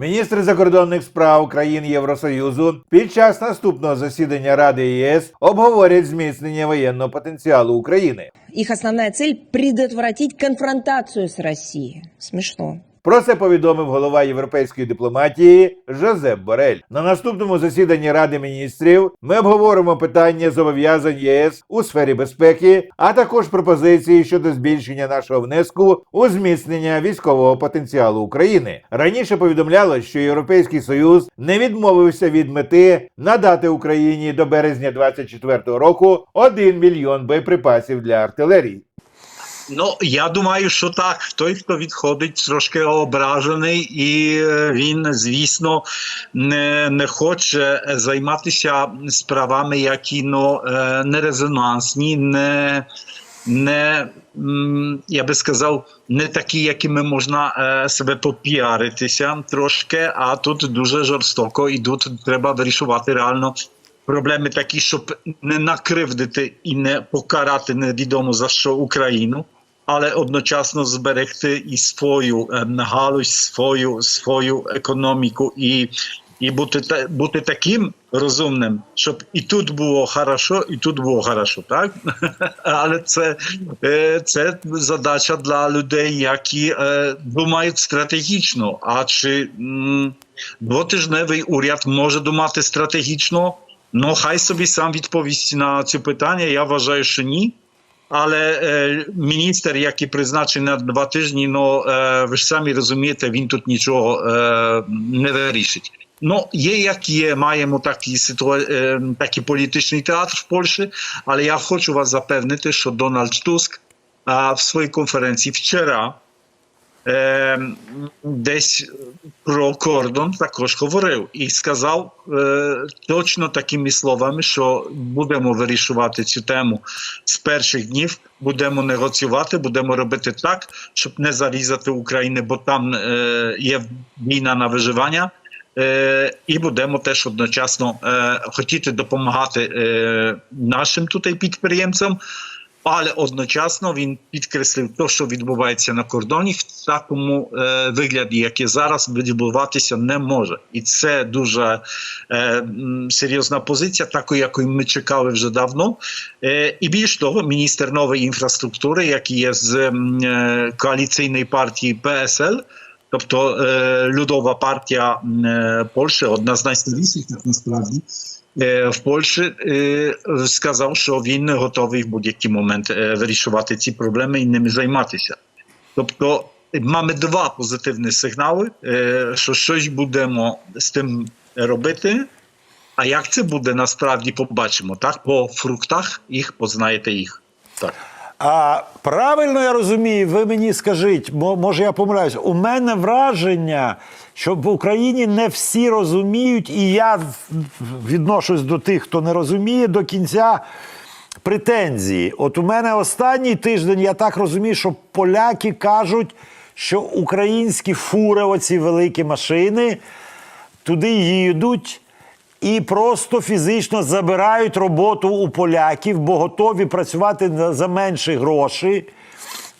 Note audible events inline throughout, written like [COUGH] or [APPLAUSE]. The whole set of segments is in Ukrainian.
Міністри закордонних справ країн Євросоюзу під час наступного засідання Ради ЄС обговорять зміцнення воєнного потенціалу України. Їх основна цель – предотвратить конфронтацію з Росією. Смешно. Про це повідомив голова європейської дипломатії Жозеп Борель. На наступному засіданні Ради міністрів ми обговоримо питання зобов'язань ЄС у сфері безпеки, а також пропозиції щодо збільшення нашого внеску у зміцнення військового потенціалу України. Раніше повідомлялось, що Європейський Союз не відмовився від мети надати Україні до березня 2024 року 1 мільйон боєприпасів для артилерії. Ну, я думаю, що так. Той, хто відходить, трошки ображений, і е, він, звісно, не, не хоче займатися справами, які ну, е, не резонансні, не, не я би сказав, не такі, якими можна е, себе попіаритися трошки, а тут дуже жорстоко, і тут треба вирішувати реально. Проблеми такі, щоб не накривдити і не покарати невідомо за що Україну, але одночасно зберегти і свою галузь, свою, свою економіку і, і бути, бути таким розумним, щоб і тут було хорошо, і тут було хорошо, так? Але це, це задача для людей, які думають стратегічно. А чи двотижневий уряд може думати стратегічно? Ну, хай собі сам відповість на це питання. Я вважаю, що ні. Але е, міністр, який призначений на два тижні, ну е, ви ж самі розумієте, він тут нічого е, не вирішить. Ну, є як є, маємо такий, ситуа... е, такий політичний театр в Польщі, але я хочу вас запевнити, що Дональд Туск а, в своїй конференції вчора е, десь про кордон також говорив і сказав е, точно такими словами, що будемо вирішувати цю тему з перших днів, будемо негоціювати, будемо робити так, щоб не зарізати Україну, бо там е, є війна на виживання. Е, і будемо теж одночасно е, хотіти допомагати е, нашим тут підприємцям, але одночасно він підкреслив те, що відбувається на кордоні, в такому е, вигляді, який зараз відбуватися не може, і це дуже е, серйозна позиція, такої, якої ми чекали вже давно. Е, і більш того, міністр нової інфраструктури, який є з е, коаліційної партії ПСЛ. Тобто е, Людова партія е, Польщі, одна з найстаріших так насправді е, в Польщі, сказав, що він готовий в будь-який момент вирішувати ці проблеми і ними займатися. Тобто два позитивні сигнали, е, що щось будемо з тим робити. А як це буде насправді побачимо? Так, по фруктах їх познаєте їх. Так. А правильно я розумію, ви мені скажіть, мо- може я помиляюсь, у мене враження, що в Україні не всі розуміють, і я відношусь до тих, хто не розуміє до кінця претензії. От у мене останній тиждень, я так розумію, що поляки кажуть, що українські фури, оці великі машини, туди їдуть і просто фізично забирають роботу у поляків, бо готові працювати за менші гроші.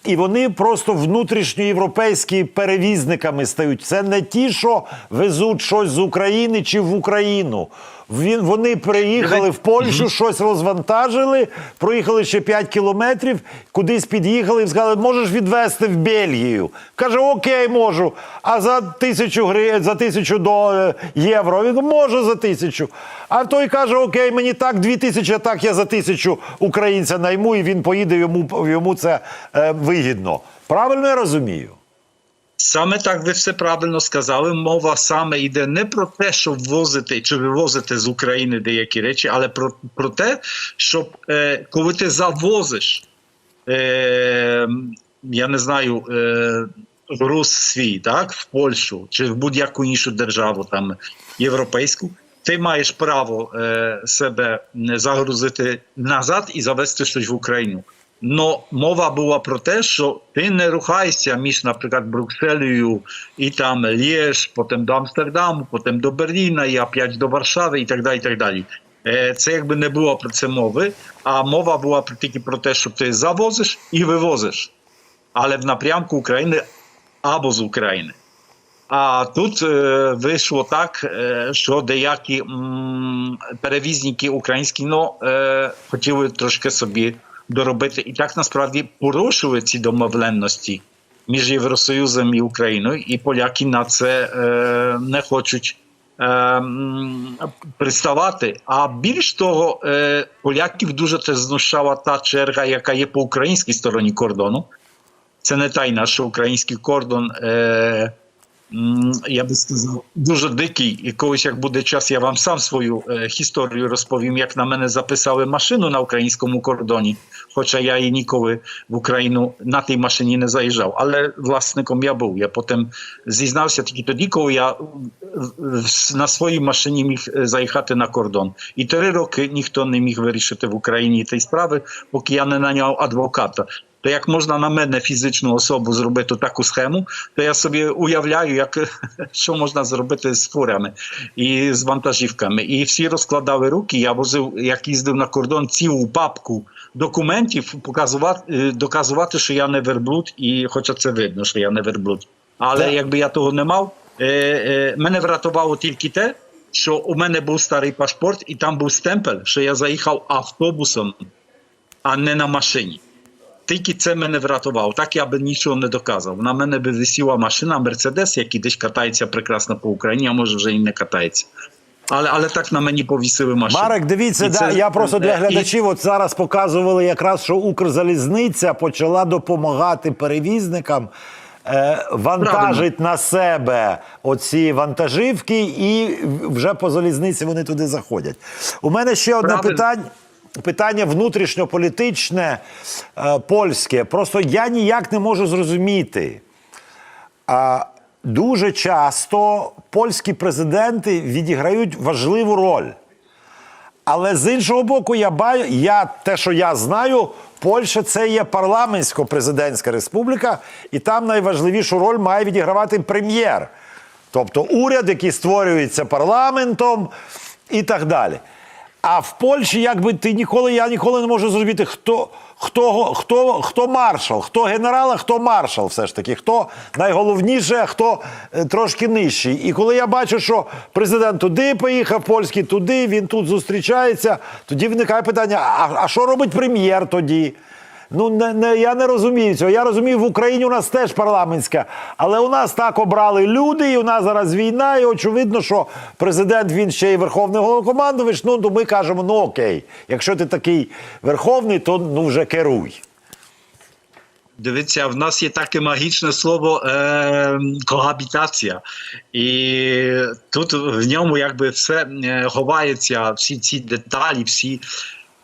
І вони просто внутрішньоєвропейські перевізниками стають. Це не ті, що везуть щось з України чи в Україну. Він, вони приїхали в Польщу, щось розвантажили, проїхали ще 5 кілометрів, кудись під'їхали і сказали, можеш відвезти в Бельгію. Каже, окей, можу. А за тисячу гри, за тисячу до е, євро. Він можу за тисячу. А той каже, окей, мені так дві тисячі, а так я за тисячу українця найму, і він поїде, йому, йому це е, вигідно. Правильно я розумію? Саме так ви все правильно сказали. Мова саме йде не про те, щоб ввозити чи вивозити з України деякі речі, але про, про те, щоб е, коли ти завозиш, е, я не знаю, е, груз свій, так, в Польщу чи в будь-яку іншу державу там європейську. Ти маєш право е, себе загрузити назад і завести щось в Україну. Но мова була про те, що ти не рухаєшся між, наприклад, Брюкселею і там Лєж, потім до Амстердаму, потім до Берліна, і опять до Варшави, і так далі. І так далі. Е, Це якби не було про це мови, а мова була про- тільки про те, що ти завозиш і вивозиш, але в напрямку України або з України. А тут е, вийшло так, е, що деякі м, перевізники українські ну, е, хотіли трошки собі доробити. І так насправді порушили ці домовленості між Євросоюзом і Україною, і поляки на це е, не хочуть е, приставати. А більш того, е, поляків дуже це знущала та черга, яка є по українській стороні кордону. Це не тайна, що український кордон. Е, я би сказав, дуже дикий. І колись, як буде час, я вам сам свою е, історію розповім, як на мене записали машину на українському кордоні. Хоча я і ніколи в Україну на тій машині не заїжджав. Але власником я був. Я потім зізнався тільки тоді, коли я в- в- на своїй машині міг е, заїхати на кордон. І три роки ніхто не міг вирішити в Україні тієї справи, поки я не наняв адвоката. То як можна на мене фізичну особу зробити таку схему, то я собі уявляю, як [LAUGHS] що можна зробити з фурами і з вантажівками. І всі розкладали руки. Я возив, як їздив на кордон, цілу папку документів, показувати, е, доказувати, що я не верблюд, і хоча це видно, що я не верблюд. Але Так. якби я того не мав, е, е, мене врятувало тільки те, що у мене був старий паспорт, і там був стемпель, що я заїхав автобусом, а не на машині. Тільки це мене врятувало. Так я би нічого не доказав. На мене би висіла машина Мерседес, який десь катається прекрасно по Україні, а може вже і не катається. Але, але так на мені повісили машину. Марек, дивіться, І да, це- я просто для е, і- глядачів от зараз показували якраз, що Укрзалізниця почала допомагати перевізникам. е, Вантажить на себе оці вантажівки, і вже по залізниці вони туди заходять. У мене ще одне Правильно. питання. Питання внутрішньополітичне, е, польське. Просто я ніяк не можу зрозуміти. А, дуже часто польські президенти відіграють важливу роль. Але з іншого боку, я баю, я те, що я знаю, Польща це є парламентсько-президентська республіка, і там найважливішу роль має відігравати прем'єр. Тобто уряд, який створюється парламентом і так далі. А в Польщі, якби ти ніколи, я ніколи не можу зрозуміти, хто, хто, хто, хто маршал, хто генерал, а хто маршал, все ж таки, хто найголовніше, а хто е, трошки нижчий. І коли я бачу, що президент туди поїхав, польський туди, він тут зустрічається, тоді виникає питання: а, а що робить прем'єр тоді? Ну, не, не, я не розумію цього. Я розумію, в Україні у нас теж парламентська, але у нас так обрали люди, і у нас зараз війна, і очевидно, що президент він ще й верховний головнокомандувач. Ну, то ми кажемо, ну окей, якщо ти такий верховний, то ну вже керуй. Дивіться, в нас є таке магічне слово е, когабітація, і тут в ньому якби все е, ховається, всі ці деталі, всі.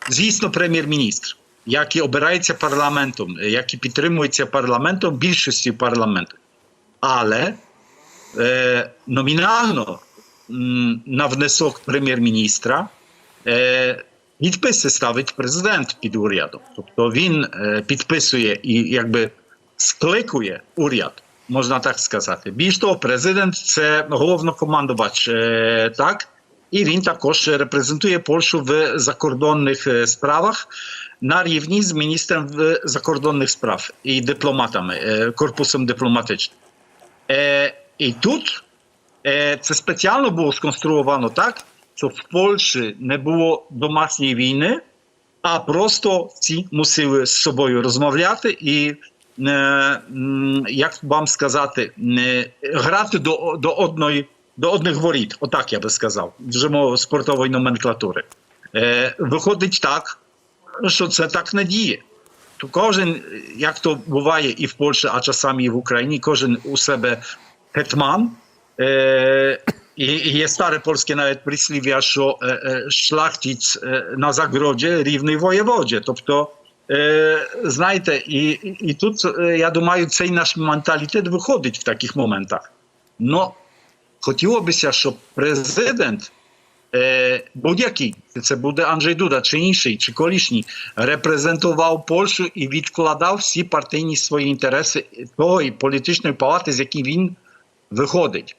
Звісно, прем'єр-міністр, який обирається парламентом, який підтримується парламентом, більшості парламенту. Але е, номінально м, на внесок прем'єр-міністра е, підписи ставить президент під урядом. Тобто він е, підписує і якби скликує уряд, можна так сказати. Більш того, президент це головнокомандувач, е, так, і він також репрезентує Польщу в закордонних справах на рівні з міністром закордонних справ і дипломатами, корпусом дипломатичним. І тут це спеціально було сконструовано так, що в Польщі не було домашньої війни, а просто всі мусили з собою розмовляти і, як вам сказати, грати до, до одної. До одних воріт, отак я би сказав, вже мова спортової номенклатури. Е, виходить так, що це так не діє. То кожен, як то буває і в Польщі, а часами і в Україні, кожен у себе гетман. Е, і, і є старе polskie навіть прислів'я, що е, е, шляхтиць е, на загороді рівний воєводі. Тобто, е, знаєте, і, і, і тут, е, я думаю, цей наш менталітет виходить в таких моментах. Но хотілося б, щоб президент е, будь-який, це буде Анджей Дуда, чи інший, чи колишній, репрезентував Польщу і відкладав всі партийні свої інтереси тої політичної палати, з якої він виходить.